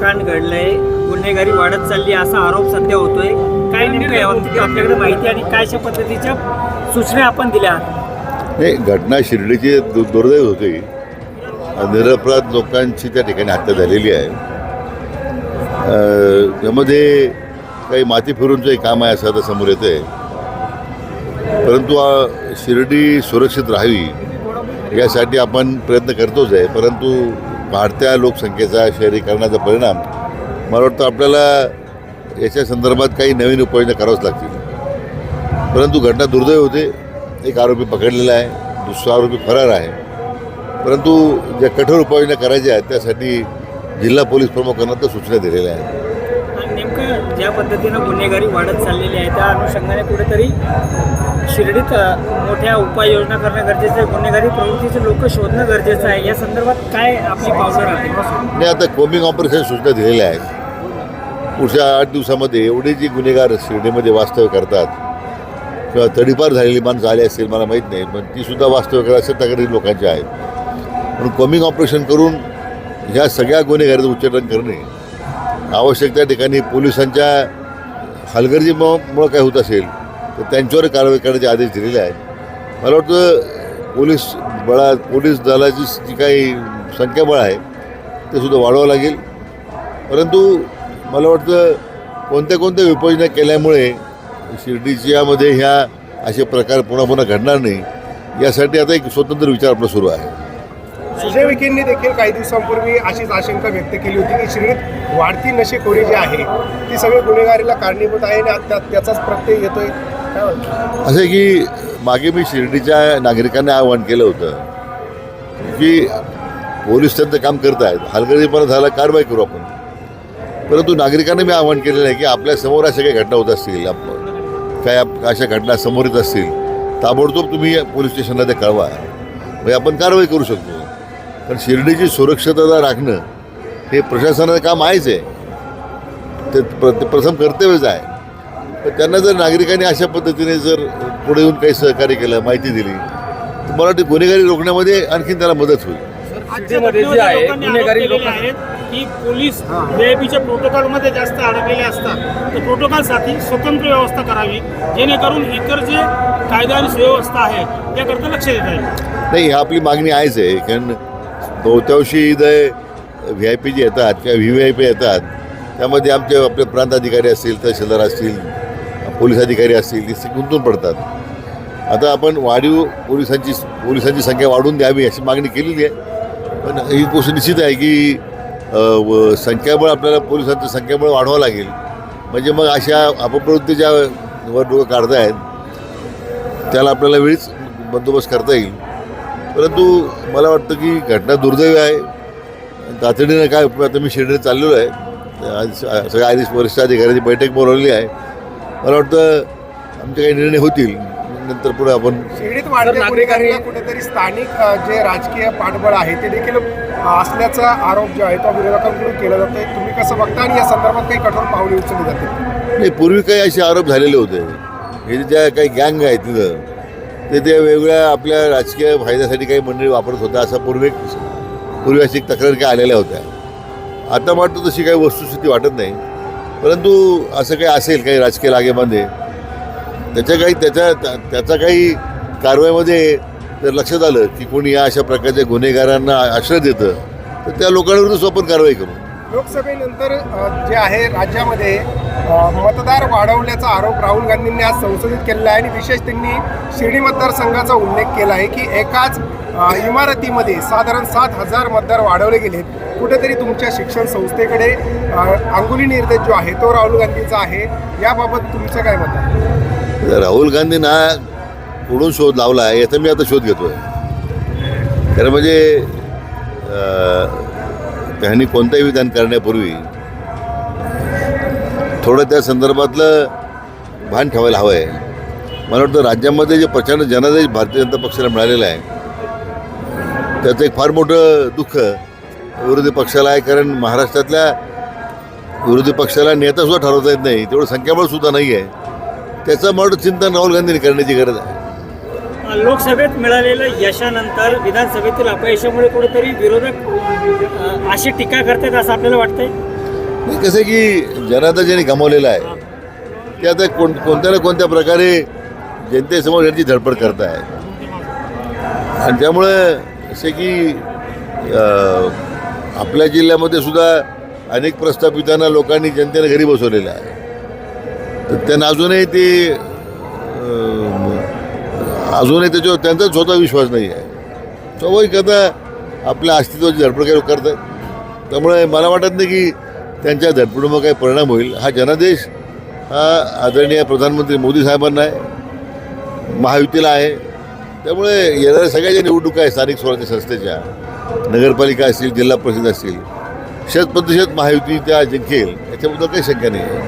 कांड घडलंय. गुन्हेगारी वाढत चालली असा आरोप सध्या होतोय. काय नेमकं आपल्याकडे माहिती आणि काय अशा पद्धतीच्या सूचना आपण दिल्या? नाही घटना शिर्डीची दु दुर्दैव होती. निरपराध लोकांची त्या ठिकाणी हत्या झालेली आहे. त्यामध्ये काही माती फिरूनचंही काम आहे असं आता समोर येतं आहे परंतु शिर्डी सुरक्षित राहावी यासाठी आपण प्रयत्न करतोच आहे. परंतु वाढत्या लोकसंख्येचा शहरीकरणाचा परिणाम मला वाटतं आपल्याला याच्या संदर्भात काही नवीन उपाययोजना कराव्याच लागतील. परंतु घटना दुर्दैव होते. एक आरोपी पकडलेला आहे दुसरा आरोपी फरार आहे. परंतु ज्या कठोर उपाययोजना करायच्या आहेत त्यासाठी जिल्हा पोलीस प्रमुखांना तर सूचना दिलेल्या आहेत. ज्या पद्धतीनं गुन्हेगारी वाढत चाललेली आहे त्या अनुषंगाने कुठेतरी शिर्डीत मोठ्या उपाययोजना करणं गरजेचं आहे. गुन्हेगारी प्रवृत्तीचे लोक शोधणं गरजेचं आहे. या संदर्भात काय आपली पावलं राहते आता कोमिंग ऑपरेशन सूचना दिलेल्या आहेत. पुढच्या आठ दिवसामध्ये एवढे जी गुन्हेगार शिर्डीमध्ये वास्तव्य करतात किंवा तडीपार झालेली माणसं आली असतील मला माहीत नाही पण ती सुद्धा वास्तव्य करत असेल तक्रारी लोकांच्या आहेत. म्हणून कोमिंग ऑपरेशन करून ह्या सगळ्या गुन्हेगारीचं उच्चाटन करणे आवश्यक त्या ठिकाणी पोलिसांच्या हलगर्जीमुळं काय होत असेल तर त्यांच्यावर कारवाई करण्याचे आदेश दिलेले आहेत. मला वाटतं पोलीस बळा पोलीस दलाची जी काही संख्याबळ आहे ते सुद्धा वाढवावं लागेल. परंतु मला वाटतं कोणत्या कोणत्या उपाययोजना केल्यामुळे शिर्डीच्यामध्ये ह्या असे प्रकार पुन्हा पुन्हा घडणार नाही यासाठी आता एक स्वतंत्र विचार आपला सुरू आहे. सुजय विखेंनी देखील काही दिवसांपूर्वी अशीच आशंका व्यक्त केली होती की शिर्डीत वाढती नशेखोरी जी आहे ती सगळी गुन्हेगारीला कारणीभूत आहे आणि आता त्याचाच प्रत्यय येतोय. काय असं की मागे मी शिर्डीच्या नागरिकांना आवाहन केलं होतं की पोलीस त्यांचं काम करत आहेत हलगर्जीपणा झाला कारवाई करू आपण. परंतु नागरिकांना मी आवाहन केलेलं आहे की आपल्यासमोर अशा काही घटना होत असतील काय अशा घटना समोर येत असतील ताबडतोब तुम्ही पोलीस स्टेशनला ते कळवा. म्हणजे आपण कारवाई करू शकतो. कारण शिर्डीची सुरक्षितता राखणं हे प्रशासनाचं काम आहेच आहे. ते प्र ते प्रथम कर्तव्यच आहे. पण त्यांना जर नागरिकांनी अशा पद्धतीने जर पुढे येऊन काही सहकार्य केलं माहिती दिली तर मला वाटतं गुन्हेगारी रोखण्यामध्ये आणखीन त्याला मदत होईल. शिर्डीमध्ये जे आहे गुन्हेगारी लोक आहेत की पोलीस व्हीआयपीच्या प्रोटोकॉलमध्ये जास्त अडकलेले असतात. तर प्रोटोकॉलसाठी स्वतंत्र व्यवस्था करावी जेणेकरून इतर जे कायदा आणि सुव्यवस्था आहे त्याकरता लक्ष देता येईल. नाही आपली मागणी आहेच आहे. कारण बहुतांशी इथे व्ही आय पी जे येतात किंवा व्ही व्ही आय पी येतात. त्यामध्ये आमचे आपले प्रांत अधिकारी असतील तहसीलदार असतील पोलीस अधिकारी असतील ते गुंतून पडतात. आता आपण वाढीव पोलिसांची पोलिसांची संख्या वाढवून द्यावी अशी मागणी केलेली आहे. पण ही गोष्ट निश्चित आहे की व संख्याबळ आपल्याला पोलिसांचं संख्याबळ वाढवावं लागेल. म्हणजे मग अशा अपप्रवृत्तीच्या वर डोकं काढतायत त्याला आपल्याला वेळीच बंदोबस्त करता येईल. परंतु मला वाटतं की घटना दुर्दैवी आहे. तातडीनं काय आता मी शिर्डीत चाललेलो आहे. आज सगळ्या आधीच वरिष्ठ अधिकाऱ्यांची बैठक बोलावलेली आहे. मला वाटतं आमचे काही निर्णय होतील. नंतर पुढे आपण गुन्हेगारीला कुठेतरी स्थानिक जे राजकीय पाठबळ आहे ते देखील असल्याचा आरोप जो आहे तो विरोधकांकडून केला जातोय. तुम्ही कसं बघता आणि या संदर्भात काही कठोर पावले उचलली जातील? नाही पूर्वी काही असे आरोप झालेले होते. हे ज्या काही गँग आहेत तिथं ते त्या वेगवेगळ्या आपल्या राजकीय फायद्यासाठी काही मंडळी वापरत होत्या असा पूर्वी पूर्वी अशी तक्रार काही आलेल्या होत्या. आता मात्र तशी काही वस्तुस्थिती वाटत नाही. परंतु असं काही असेल काही राजकीय लागेमध्ये त्याच्या काही त्याच्या त्या- त्याचा काही कारवाईमध्ये जर लक्षात आलं की कोणी या अशा प्रकारच्या गुन्हेगारांना आश्रय देतं तर त्या लोकांविरुद्ध आपण कारवाई करू. लोकसभेनंतर जे आहे राज्यामध्ये मतदार वाढवल्याचा आरोप राहुल गांधींनी आज संसदेत केलेला आहे आणि विशेष त्यांनी शिर्डी मतदारसंघाचा उल्लेख केला आहे की एकाच इमारतीमध्ये साधारण सात हजार मतदार वाढवले गेले कुठेतरी तुमच्या शिक्षण संस्थेकडे अंगुली निर्देश जो आहे तो राहुल गांधींचा आहे. याबाबत तुमचं काय मत आहे? राहुल गांधींना कुठून शोध लावला आहे याचा मी आता शोध घेतो आहे म्हणजे त्यांनी कोणतंही विधान करण्यापूर्वी थोडं त्या संदर्भातलं भान ठेवायला हवं आहे. मला वाटतं राज्यामध्ये जे प्रचंड जनादेश भारतीय जनता पक्षाला मिळालेला आहे त्याचं एक फार मोठं दुःख विरोधी पक्षाला आहे कारण महाराष्ट्रातल्या विरोधी पक्षाला नेतासुद्धा ठरवता येत नाही तेवढं संख्याबळ सुद्धा नाही आहे त्याचं मोठं चिंतन राहुल गांधींनी करण्याची गरज आहे. लोकसभेत मिळालेल्या यशानंतर विधानसभेतील अपयशामुळे कुठेतरी विरोधक अशी टीका करतात असं आपल्याला वाटतंय? हे कसं आहे की जनता ज्यांनी गमावलेलं आहे ते आता कोण कोणत्या ना कोणत्या प्रकारे जनतेसमोर यांची धडपड करत आहे आणि त्यामुळं असे की अं, आपल्या जिल्ह्यामध्ये सुद्धा अनेक प्रस्थापितांना लोकांनी जनतेने घरी बसवलेलं आहे. तर त्यांना अजूनही ते अं, अजूनही त्याच्यावर त्यांचा स्वतः विश्वास नाही आहे. स्वाभाविक आता आपल्या अस्तित्वाची धडपड काही करतात त्यामुळे मला वाटत नाही की त्यांच्या धडपडीमुळे काही परिणाम होईल. हा जनादेश हा आदरणीय प्रधानमंत्री मोदी साहेबांना आहे. महायुतीला आहे. त्यामुळे येणाऱ्या सगळ्या ज्या निवडणुका आहेत स्थानिक स्वराज्य संस्थेच्या नगरपालिका असतील जिल्हा परिषद असतील शत प्रतिशत महायुती त्या जिंकेल याच्याबद्दल काही शंका नाही आहे.